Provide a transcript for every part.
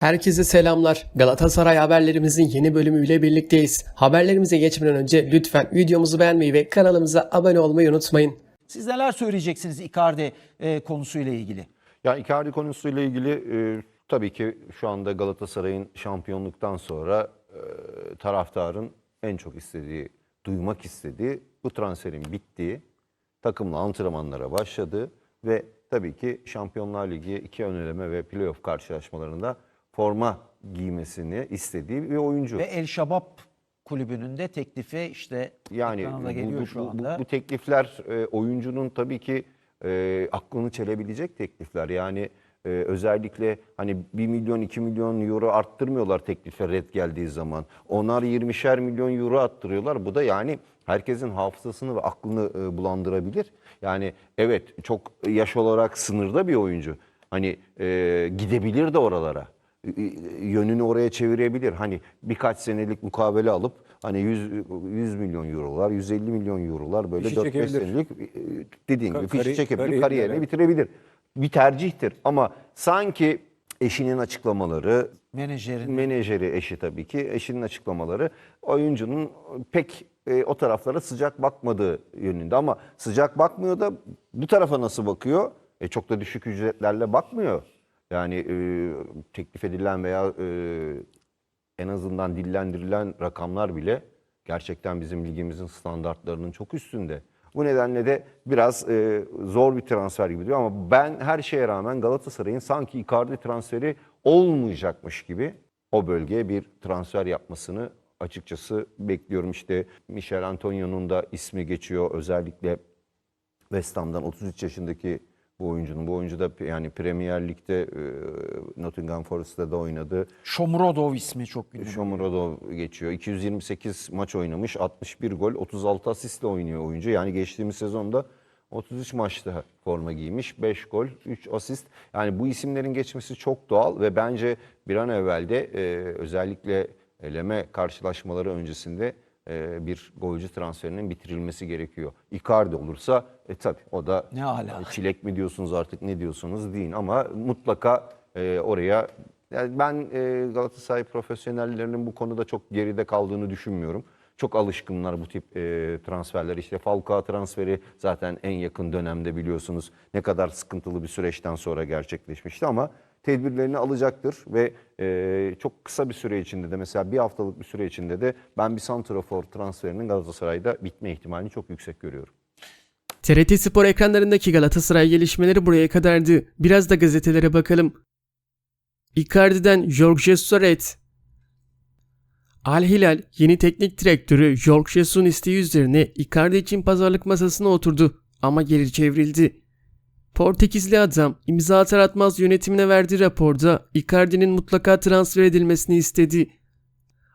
Herkese selamlar. Galatasaray haberlerimizin yeni bölümüyle birlikteyiz. Haberlerimize geçmeden önce lütfen videomuzu beğenmeyi ve kanalımıza abone olmayı unutmayın. Siz neler söyleyeceksiniz Icardi e, konusuyla ilgili? Ya Icardi konusuyla ilgili e, tabii ki şu anda Galatasaray'ın şampiyonluktan sonra e, taraftarın en çok istediği, duymak istediği bu transferin bittiği, takımla antrenmanlara başladığı ve tabii ki Şampiyonlar Ligi iki ön eleme ve playoff karşılaşmalarında forma giymesini istediği bir oyuncu. Ve El Şabab kulübünün de teklifi işte Yani bu, geliyor bu- şu bu- bu- anda. bu teklifler e, oyuncunun tabii ki e, aklını çelebilecek teklifler. Yani e, özellikle hani 1 milyon 2 milyon euro arttırmıyorlar teklife red geldiği zaman. Onar 20'şer milyon euro arttırıyorlar. Bu da yani herkesin hafızasını ve aklını e, bulandırabilir. Yani evet çok yaş olarak sınırda bir oyuncu. Hani e, gidebilir de oralara yönünü oraya çevirebilir. Hani birkaç senelik mukabele alıp hani 100, 100 milyon eurolar, 150 milyon eurolar böyle Fişi 4-5 çekebilir. senelik dediğin gibi fişi kari- çekebilir, kariyer- kariyerini bitirebilir. Bir tercihtir ama sanki eşinin açıklamaları, Menajerin menajeri eşi tabii ki, eşinin açıklamaları oyuncunun pek e, o taraflara sıcak bakmadığı yönünde ama sıcak bakmıyor da bu tarafa nasıl bakıyor? E, çok da düşük ücretlerle bakmıyor. Yani e, teklif edilen veya e, en azından dillendirilen rakamlar bile gerçekten bizim ligimizin standartlarının çok üstünde. Bu nedenle de biraz e, zor bir transfer gibi duruyor ama ben her şeye rağmen Galatasaray'ın sanki Icardi transferi olmayacakmış gibi o bölgeye bir transfer yapmasını açıkçası bekliyorum. İşte Michel Antonio'nun da ismi geçiyor özellikle West Ham'dan 33 yaşındaki bu oyuncunun. Bu oyuncu da yani Premier Lig'de e, Nottingham Forest'ta da oynadı. Şomrodov ismi çok gündemde. Shomurodov geçiyor. 228 maç oynamış. 61 gol, 36 asistle oynuyor oyuncu. Yani geçtiğimiz sezonda 33 maçta forma giymiş. 5 gol, 3 asist. Yani bu isimlerin geçmesi çok doğal ve bence bir an evvel de e, özellikle eleme karşılaşmaları öncesinde e, bir golcü transferinin bitirilmesi gerekiyor. Icardi olursa e tabi o da Ne ala. çilek mi diyorsunuz artık ne diyorsunuz deyin ama mutlaka e, oraya yani ben e, Galatasaray profesyonellerinin bu konuda çok geride kaldığını düşünmüyorum. Çok alışkınlar bu tip e, transferler. İşte Falcao transferi zaten en yakın dönemde biliyorsunuz ne kadar sıkıntılı bir süreçten sonra gerçekleşmişti ama tedbirlerini alacaktır ve e, çok kısa bir süre içinde de mesela bir haftalık bir süre içinde de ben bir santrafor transferinin Galatasaray'da bitme ihtimalini çok yüksek görüyorum. TRT Spor ekranlarındaki Galatasaray gelişmeleri buraya kadardı. Biraz da gazetelere bakalım. Icardi'den Jorge Jesus'a red. Al Hilal yeni teknik direktörü Jorge Jesus'un isteği üzerine Icardi için pazarlık masasına oturdu ama geri çevrildi. Portekizli adam imza atar atmaz yönetimine verdiği raporda Icardi'nin mutlaka transfer edilmesini istedi.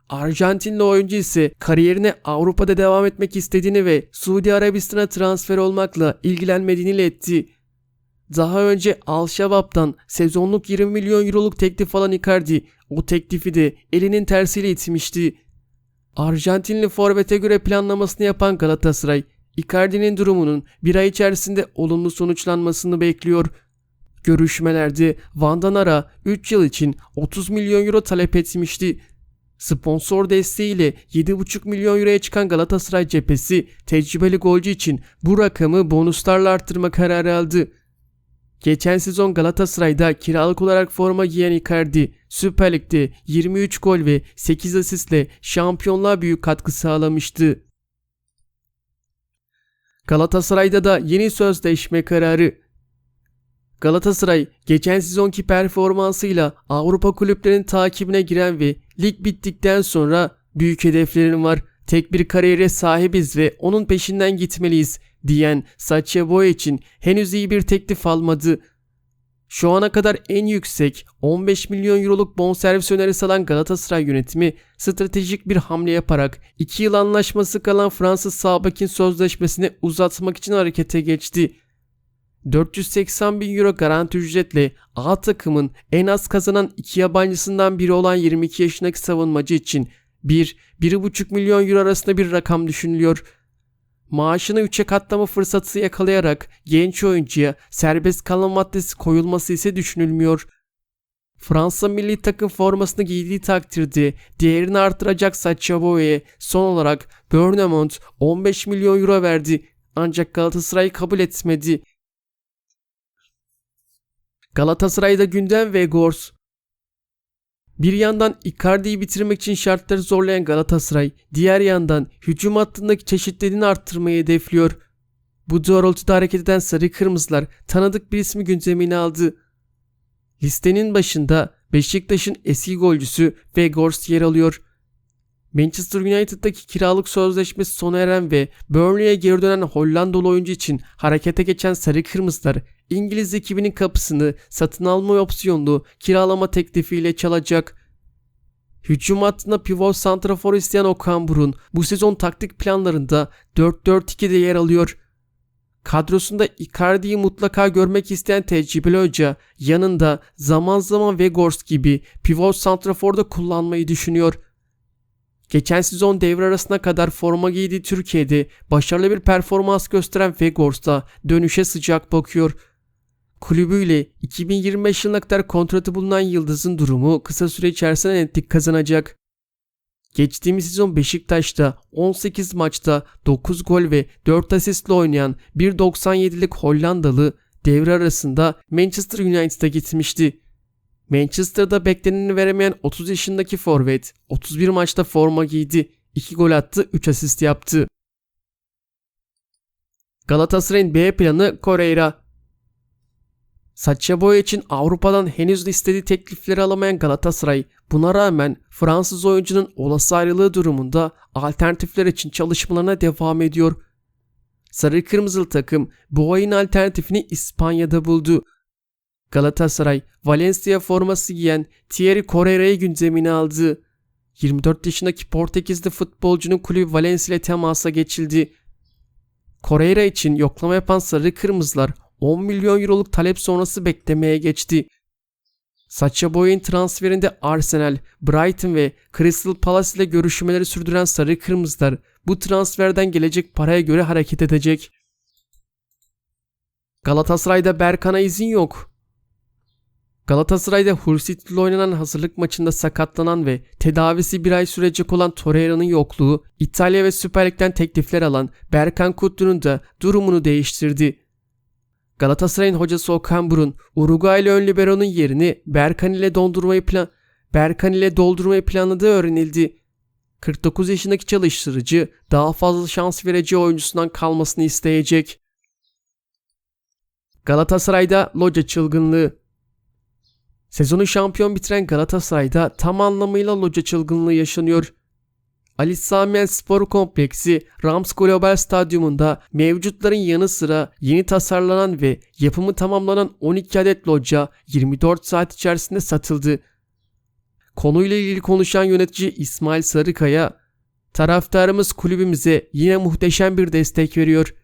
Arjantinli oyuncu ise kariyerine Avrupa'da devam etmek istediğini ve Suudi Arabistan'a transfer olmakla ilgilenmediğini iletti. Daha önce Al sezonluk 20 milyon euroluk teklif alan Icardi o teklifi de elinin tersiyle itmişti. Arjantinli forvete göre planlamasını yapan Galatasaray, Icardi'nin durumunun bir ay içerisinde olumlu sonuçlanmasını bekliyor. Görüşmelerde Van Danara 3 yıl için 30 milyon euro talep etmişti. Sponsor desteğiyle 7,5 milyon euroya çıkan Galatasaray cephesi tecrübeli golcü için bu rakamı bonuslarla arttırma kararı aldı. Geçen sezon Galatasaray'da kiralık olarak forma giyen Icardi, Süper Lig'de 23 gol ve 8 asistle şampiyonluğa büyük katkı sağlamıştı. Galatasaray'da da yeni sözleşme kararı. Galatasaray geçen sezonki performansıyla Avrupa kulüplerinin takibine giren ve lig bittikten sonra büyük hedeflerim var. Tek bir kariyere sahibiz ve onun peşinden gitmeliyiz diyen Boey için henüz iyi bir teklif almadı. Şu ana kadar en yüksek 15 milyon euroluk bonservis önerisi alan Galatasaray yönetimi stratejik bir hamle yaparak 2 yıl anlaşması kalan Fransız sağ bekin sözleşmesini uzatmak için harekete geçti. 480 bin euro garanti ücretle A takımın en az kazanan iki yabancısından biri olan 22 yaşındaki savunmacı için 1-1,5 milyon euro arasında bir rakam düşünülüyor. Maaşını 3'e katlama fırsatı yakalayarak genç oyuncuya serbest kalma maddesi koyulması ise düşünülmüyor. Fransa milli takım formasını giydiği takdirde değerini artıracak Sacha Boey'e son olarak Bournemouth 15 milyon euro verdi. Ancak Galatasaray kabul etmedi. Galatasaray'da gündem ve Gors. Bir yandan Icardi'yi bitirmek için şartları zorlayan Galatasaray, diğer yandan hücum hattındaki çeşitliliğini arttırmayı hedefliyor. Bu doğrultuda hareket eden Sarı Kırmızılar tanıdık bir ismi gündemine aldı. Listenin başında Beşiktaş'ın eski golcüsü Weghorst yer alıyor. Manchester United'daki kiralık sözleşmesi sona eren ve Burnley'e geri dönen Hollandalı oyuncu için harekete geçen Sarı Kırmızılar İngiliz ekibinin kapısını satın alma opsiyonlu kiralama teklifiyle çalacak. Hücum hattında pivot santrafor isteyen Okan Burun bu sezon taktik planlarında 4-4-2'de yer alıyor. Kadrosunda Icardi'yi mutlaka görmek isteyen tecrübeli hoca yanında zaman zaman Weghorst gibi pivot santraforda kullanmayı düşünüyor. Geçen sezon devre arasına kadar forma giydiği Türkiye'de başarılı bir performans gösteren Weghorst'a dönüşe sıcak bakıyor. Kulübüyle 2025 yılına kadar kontratı bulunan Yıldız'ın durumu kısa süre içerisinde netlik kazanacak. Geçtiğimiz sezon Beşiktaş'ta 18 maçta 9 gol ve 4 asistle oynayan 1.97'lik Hollandalı devre arasında Manchester United'a gitmişti. Manchester'da bekleneni veremeyen 30 yaşındaki forvet 31 maçta forma giydi, 2 gol attı, 3 asist yaptı. Galatasaray'ın B planı Correira. Sacha Boey için Avrupa'dan henüz istediği teklifleri alamayan Galatasaray buna rağmen Fransız oyuncunun olası ayrılığı durumunda alternatifler için çalışmalarına devam ediyor. Sarı Kırmızılı takım Boey'in alternatifini İspanya'da buldu. Galatasaray Valencia forması giyen Thierry Correira'yı gündemine aldı. 24 yaşındaki Portekizli futbolcunun kulübü Valencia ile temasa geçildi. Correira için yoklama yapan Sarı Kırmızılar 10 milyon euroluk talep sonrası beklemeye geçti. Sacha Boey'in transferinde Arsenal, Brighton ve Crystal Palace ile görüşmeleri sürdüren Sarı Kırmızılar bu transferden gelecek paraya göre hareket edecek. Galatasaray'da Berkan'a izin yok. Galatasaray'da Hull City ile oynanan hazırlık maçında sakatlanan ve tedavisi bir ay sürecek olan Torreira'nın yokluğu, İtalya ve Süper Lig'den teklifler alan Berkan Kutlu'nun da durumunu değiştirdi. Galatasaray'ın hocası Okan Burun, Uruguaylı ön libero'nun yerini Berkan ile dondurmayı plan Berkan ile doldurmayı planladığı öğrenildi. 49 yaşındaki çalıştırıcı daha fazla şans vereceği oyuncusundan kalmasını isteyecek. Galatasaray'da loca çılgınlığı Sezonu şampiyon bitiren Galatasaray'da tam anlamıyla loca çılgınlığı yaşanıyor. Ali Sami Spor Kompleksi Rams Global Stadyumunda mevcutların yanı sıra yeni tasarlanan ve yapımı tamamlanan 12 adet loca 24 saat içerisinde satıldı. Konuyla ilgili konuşan yönetici İsmail Sarıkaya, taraftarımız kulübümüze yine muhteşem bir destek veriyor.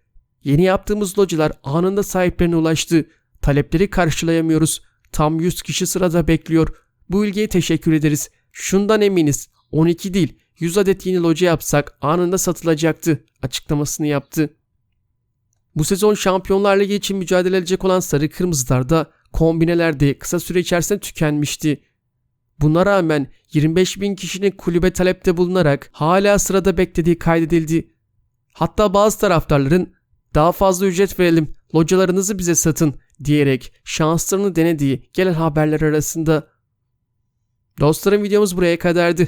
Yeni yaptığımız localar anında sahiplerine ulaştı. Talepleri karşılayamıyoruz. Tam 100 kişi sırada bekliyor. Bu ilgiye teşekkür ederiz. Şundan eminiz 12 değil 100 adet yeni loca yapsak anında satılacaktı açıklamasını yaptı. Bu sezon Şampiyonlar Ligi için mücadele edecek olan Sarı Kırmızılar da kombinelerde kısa süre içerisinde tükenmişti. Buna rağmen 25 bin kişinin kulübe talepte bulunarak hala sırada beklediği kaydedildi. Hatta bazı taraftarların daha fazla ücret verelim, localarınızı bize satın diyerek şanslarını denediği gelen haberler arasında. Dostlarım videomuz buraya kadardı.